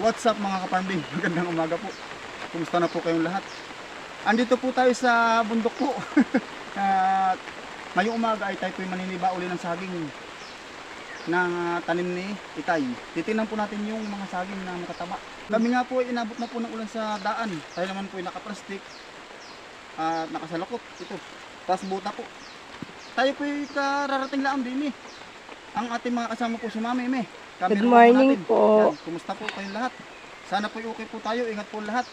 What's up mga kaparmbing? Magandang umaga po. Kumusta na po kayong lahat? Andito po tayo sa bundok po. At ngayong umaga ay tayo po maniniba uli ng saging ng ah, tanim ni Itay. Titingnan po natin yung mga saging na nakatama. Kami nga po ay inabot na po ng ulan sa daan. Tayo naman po ay nakaplastik at nakasalakot. Ito, tas po. Tayo po ay kararating lang din eh. Ang ating mga kasama po si Mami Me. Camera Good po morning natin. po. Yan, kumusta po kayong lahat? Sana po okay po tayo. Ingat po lahat.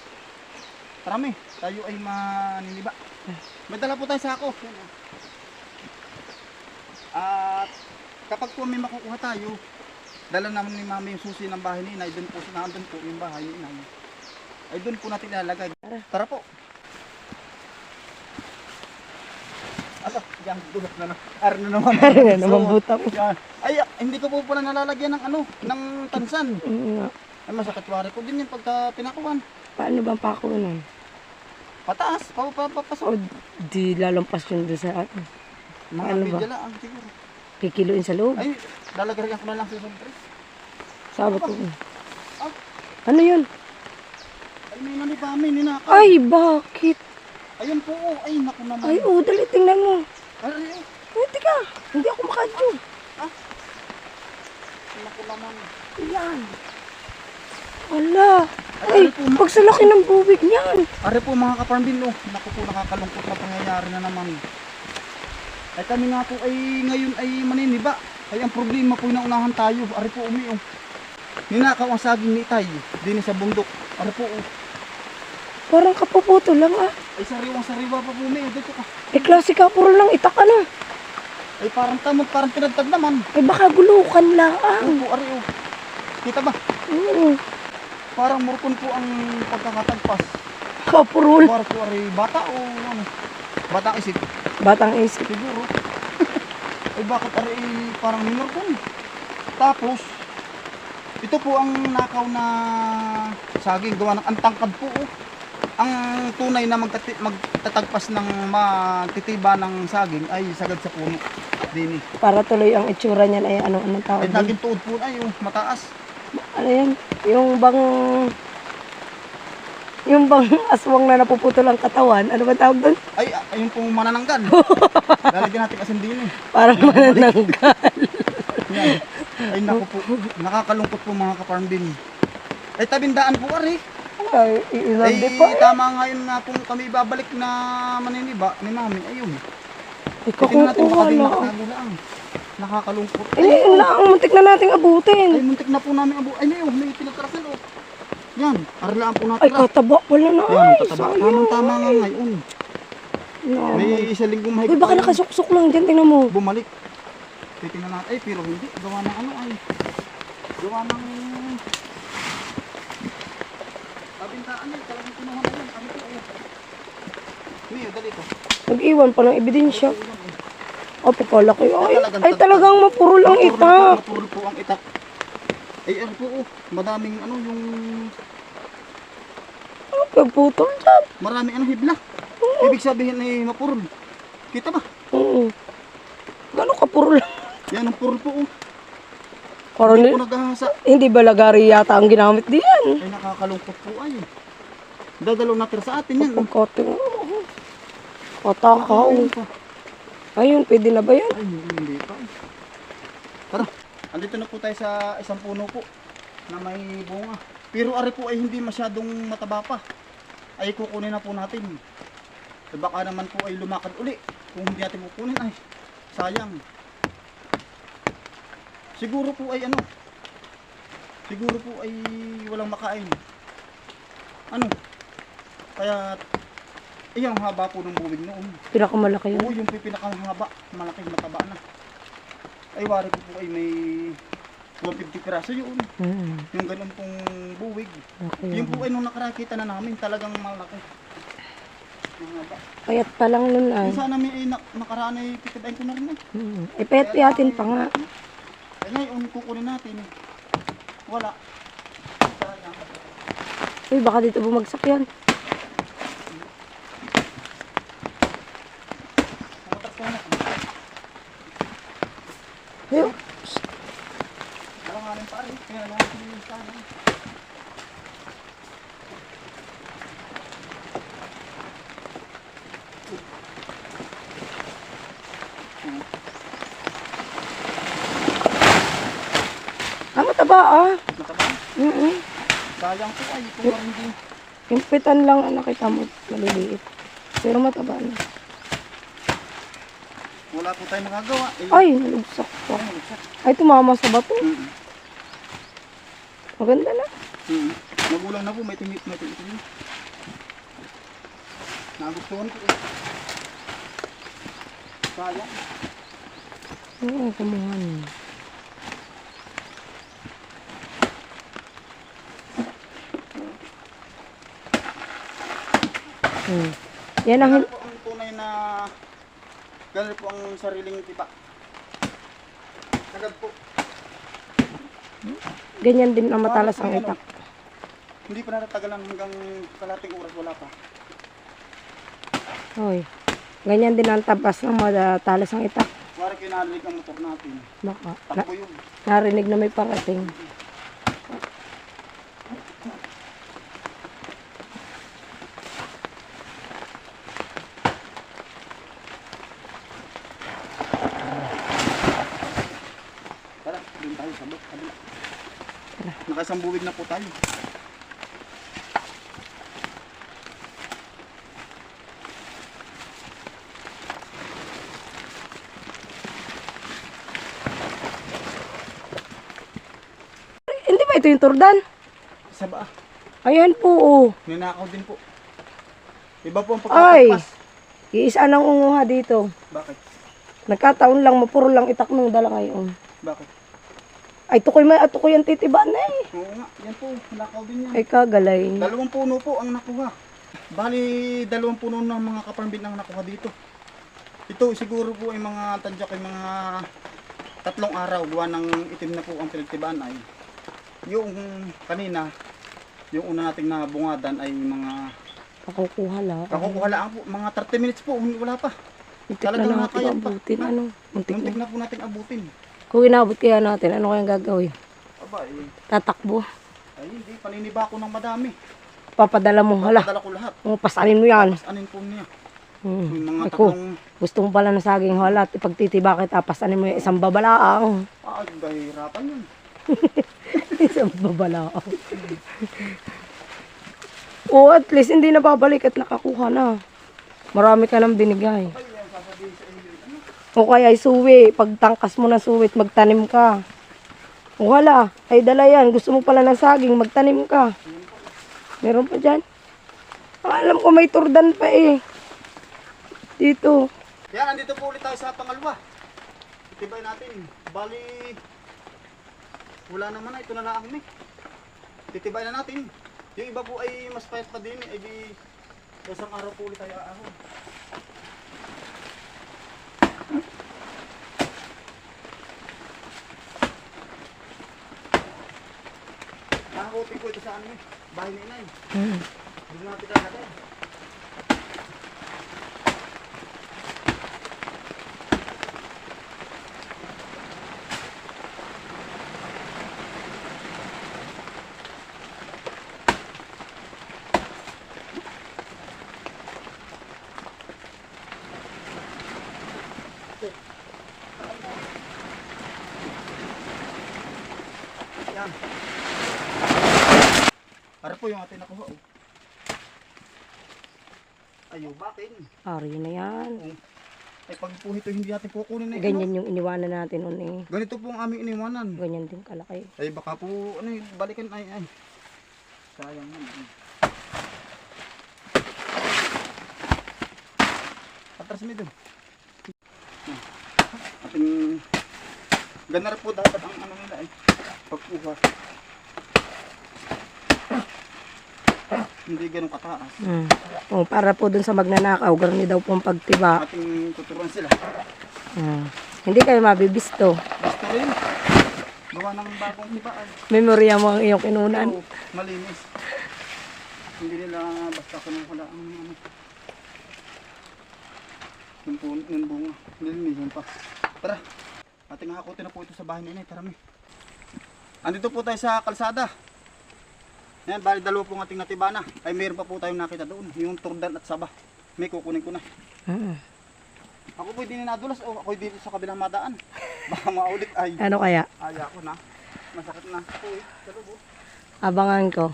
Marami. Tayo ay maniniba. May dala po tayo sa ako. At kapag po may makukuha tayo, dala naman ni Mami yung susi ng bahay ni Inay. Doon po, nandun po yung bahay ni Inay. Ay doon po natin ilalagay. Tara po. Aba, yan, dulat na na. Ar na naman. Ano na naman buta po. Yan. Ay, ah, hindi ko po pala nalalagyan ng ano, ng tansan. Nga. Ay, masakit wari ko din yan pagka pinakuan. Paano bang pako nun? Pataas, pa, pa, pa, pasok. O di lalampas yun doon sa ano. Mga ano ba? media lang, siguro. Kikiluin sa loob. Ay, lalagyan ko na lang sa siyempre. Sabat ko. Ah. Ano yun? Ay, may nanipami, ninakaw. Ay, bakit? Ayun po, oh. ay, naku naman. Ay, oh, dali, tingnan mo. Ay, ay, ay, Hindi ka. Hindi ako makadyo. naku naman. Yan. Wala. Ay, Ay, ano po, ma- pag sa laki ng bubig niyan. Are po mga kaparmbin, oh. Naku po, nakakalungkot na pangyayari na naman. Ay kami nga po ay ngayon ay maniniba. Ay ang problema po naunahan tayo. Are po umi, oh. Ninakaw ang saging ni Itay, din sa bundok. Are po, oh. Parang kapuputo lang ah. Ay sariwang sariwa pa po oh. Dito ka. Eh, klase ka, puro lang itak ano. Ay parang tamot, parang pinagtag naman. Ay, baka gulukan lang ah. Ano po, are, oh. Kita ba? Oo. Parang murkon po ang pagkakatagpas. Kapurul. Parang po, are, bata o ano? Bata ang isip. Batang isip. Siguro. Ay bakit are parang minurkon? Tapos, ito po ang nakaw na saging gawa ng antangkad po. Oh. Ang tunay na magtati- magtatagpas ng magtitiba ng saging ay sagad sa puno. Dini. Para tuloy ang itsura niyan ay ano anong tawag Ay naging tuod po ay oh, mataas. Ano yan? Yung bang yung bang aswang na napuputol ang katawan, ano ba tawag doon? Ay, ah, ayun pong manananggal. Lalagyan natin kasi din eh. Parang manananggal. Yan. Ay naku po, nakakalungkot po mga kaparm din. Ay tabindaan po ari. Ay, iilan Ay di pa. tama ngayon nga kung kami babalik na maniniba ni mami. Ayun. Ikaw Tingnan natin baka din lang. Nakakalungkot. Eh, yun lang, muntik na nating Ay, abutin. muntik na po namin abo. Ay, may, may pinagkarasan oh. Yan, arlaan po natin. Ay, kataba pala na. Yan, Ay, ang tataba. Tamang tama nga ngayon. No. May isa linggong mahigit. Uy, baka yun. nakasuksok lang dyan, tingnan mo. bumalik. Titingnan natin. Ay, pero hindi. Gawa ng ano ay. Gawa ng... Kabintaan yun. Talagang kinuha na yun. Ano po eh. Mio, dali ko. Nag-iwan pa ng ebidensya. Ayun. Oh, pagkalaki. Ay, ay talagang mapurol ang itak. po, Mapuro po ang itak. Ay, ano po oh. Madaming ano yung... Oh, pagputol dyan. Marami ano hibla. Ibig sabihin ay mapurol. Kita ba? Oo. Gano'ng kapurol? Yan ang purol po oh. Parang Hindi naghahasa. hindi ba lagari yata ang ginamit diyan? Ay, nakakalungkot po ay. Dadalo natin sa atin yan. Pagkating. Katakaw. Ayun pa. Ayun, pwede na ba yan? Ay, hindi pa. Tara, andito na po tayo sa isang puno po na may bunga. Pero ari po ay hindi masyadong mataba pa. Ay kukunin na po natin. Eh, baka naman po ay lumakad uli. Kung hindi natin kukunin ay sayang. Siguro po ay ano. Siguro po ay walang makain. Ano? Kaya iyang haba po ng buwig noon. Pinakamalaki Oo, yun. yung pinakamahaba, malaking mataba na. Ay, wari ko po ay may 150 piraso yun. Hmm, Yung ganun pong buwig. okay Yung yun. po ay nung nakarakita na namin, talagang malaki. Mahaba. Payat pa lang nun ay. Yung sana may ay nak nakaraan ay pitibayin ko na rin eh. Hmm. Eh, payat-payatin pa nga. Ay, ngayon, kukunin natin. Wala. Sayang. Uy, baka dito bumagsak yan. Ayun. alanganin pa rin. Kaya lang ako sa mataba ah. Mataba. Mm Sayang po ay kung hindi. Impitan lang ang nakita mo, maliliit. Pero mataba na. Wala po tayong magagawa. Eh, Ay, nalugsak pa. ay. Ay, tumama sa bato. Mm-mm. Maganda na. Mm-mm. Magulang na po, may timit, may timit. timit. Nagustuhan ko eh. Sayang. Oo, kumuhan. Hmm. Yan ang, Ganun po ang tunay na ganun po ang sariling tiba. Agad po. ganyan din ang matalas ang itak. Hindi pa natatagalan hanggang kalating oras wala pa. Hoy. Ganyan din ang tabas ng matalas ang itak. Wari kinarinig ang motor natin. Baka. Na, Takbo yun. narinig na may parating. Tara, doon tayo sa buk. Kabila. Nakasang buwig na po tayo. Hindi ba ito yung turdan? Sa ba? Ayan po, oh. Ninakaw din po. Iba po ang Ay! pagkakagpas. Iisa nang unguha dito. Bakit? Nagkataon lang, mapuro lang itak nung dala ngayon. Bakit? Ay, tukoy may atukoy ang titiba na eh. Oo nga, yan po. Nakaw din yan. Ay, kagalay. Dalawang puno po ang nakuha. Bali, dalawang puno ng mga kaparambin ang nakuha dito. Ito siguro po ay mga tadyak ay mga tatlong araw gawa ng itim na po ang pinagtibaan ay yung kanina yung una nating nabungadan ay mga Pakukuha lang. kakukuha lang po mga 30 minutes po wala pa Muntik na talagang natin nakakaya pa. abutin. Ano? Muntik muntik na. na po nating abutin Kung inabot kaya natin, ano kayang gagawin? Aba eh, Tatakbo. ay hindi paniniba ko ng madami Papadala mo. Hala, Padala ko lahat oh, pasanin mo yan. Tapos anin po niya Hmm. yung mga Ako, tatlong gusto mo pala ng saging halat. Ipagtitiba kita, pasanin mo yung isang babalaang. ah, gahirapan yun isang babalaang. oh, at least hindi na babalik at nakakuha na. Marami ka nang binigay. ano O kaya ay suwi, pagtangkas mo ng suwit, magtanim ka. O hala, ay dala yan. Gusto mo pala ng saging, magtanim ka. Meron pa dyan. Alam ko may turdan pa eh. Dito. Yan, andito po ulit tayo sa pangalwa. Itibay natin. Bali, wala naman na. Ito na lang ni. Titibay na natin. Yung iba po ay mas payat pa din. Eh di, isang araw po ulit tayo aahon. Nakakutin ko ito sa ano eh. Bahay ni inay. Hmm. Dito natin lalagay. Yan. Para po yung ating nakuha. Oh. Ayaw, bakit? Ari na yan. Ay pag po ito hindi natin kukunin na ito. Ganyan yung iniwanan natin nun eh. Ganito po ang aming iniwanan. Ganyan din kalaki. Ay baka po ano eh, balikan ay ay. Sayang naman. Atras mo doon. Ating ganar po dapat ang ano nila ay pagkuha. Hindi ganun kataas. Hmm. O, para po dun sa magnanakaw, garni daw pong pagtiba. Ating tuturuan sila. Hmm. Hindi kayo mabibisto. Gusto rin. Gawa ng bagong tibaan. Memorya mo ang iyong kinunan. Oo, malinis. Hindi nila basta wala ang ano. Yung, po, yung bunga. Nilinisan pa. Tara. Ating hakutin na po ito sa bahay ni Inay. Tara mi. Andito po tayo sa kalsada. Yan, bali dalawa pong ating natibana. Ay meron pa po tayong nakita doon. Yung turdan at saba. May kukunin ko na. Mm. Ako po hindi nadulas o ako dito sa kabilang madaan. Baka maulit ay. Ano kaya? Aya ko na. Masakit na. Uy, salubo. Abangan ko.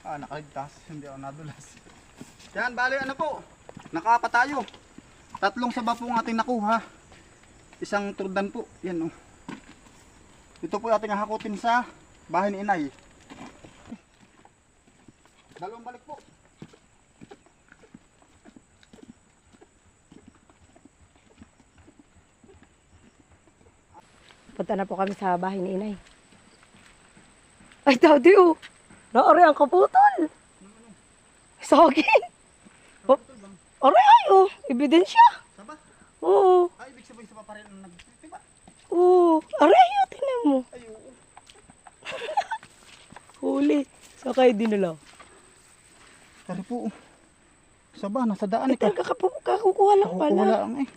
Ah, nakaligtas. Hindi ako nadulas. Yan, bali ano po. Nakapa tayo. Tatlong saba po ang ating nakuha. Isang turdan po. Yan oh. Ito po ating hakutin sa bahay ni inay. Dalawang balik po. Punta na po kami sa bahay ni inay. Ay, daddy oh. Naari ang kaputol. Saging. Aray ay oh. Ebidensya. Saba? Oo. Ay, ibig sabihin saba pa rin ang nagtitiba. Oo. Aray oh. Tingnan mo. Ay, oo. Huli. Sakay dinala. Tari po. oh. Saba, nasa daan Ay, eh. talaga kapu- kakukuha lang pala. wala ang eh.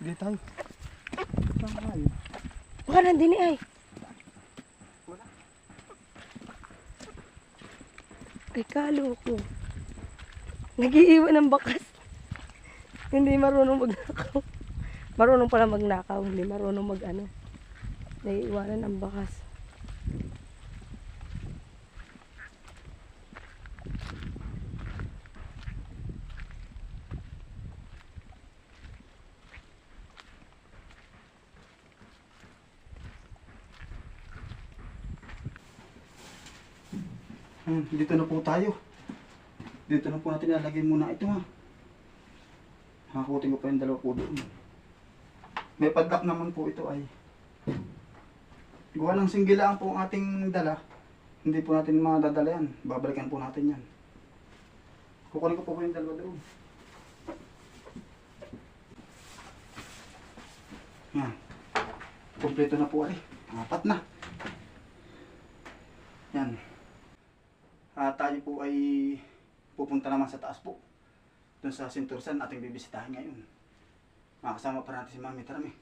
Hindi tayo. Saan tayo? Baka nandini ay. Wala. Ay, kalo ko. Nag-iiwan ng bakas. hindi marunong magnakaw. Marunong pala magnakaw, hindi marunong mag ano. Naiiwanan ang bakas. Hmm, dito na po tayo. Dito na po natin ilalagay muna ito ha. Hakutin ko pa yung dalawa po doon. May padlock naman po ito ay. Gawa ng singgilaan po ang ating dala. Hindi po natin madadala yan. Babalikan po natin yan. Kukunin ko po po yung dalawa doon. Yan. Kompleto na po ay. Apat na. Yan. Ah, tayo po ay pupunta naman sa taas po. Doon sa Sintursan ating bibisitahin ngayon. Makasama pa natin si Mami. Tara, Mi.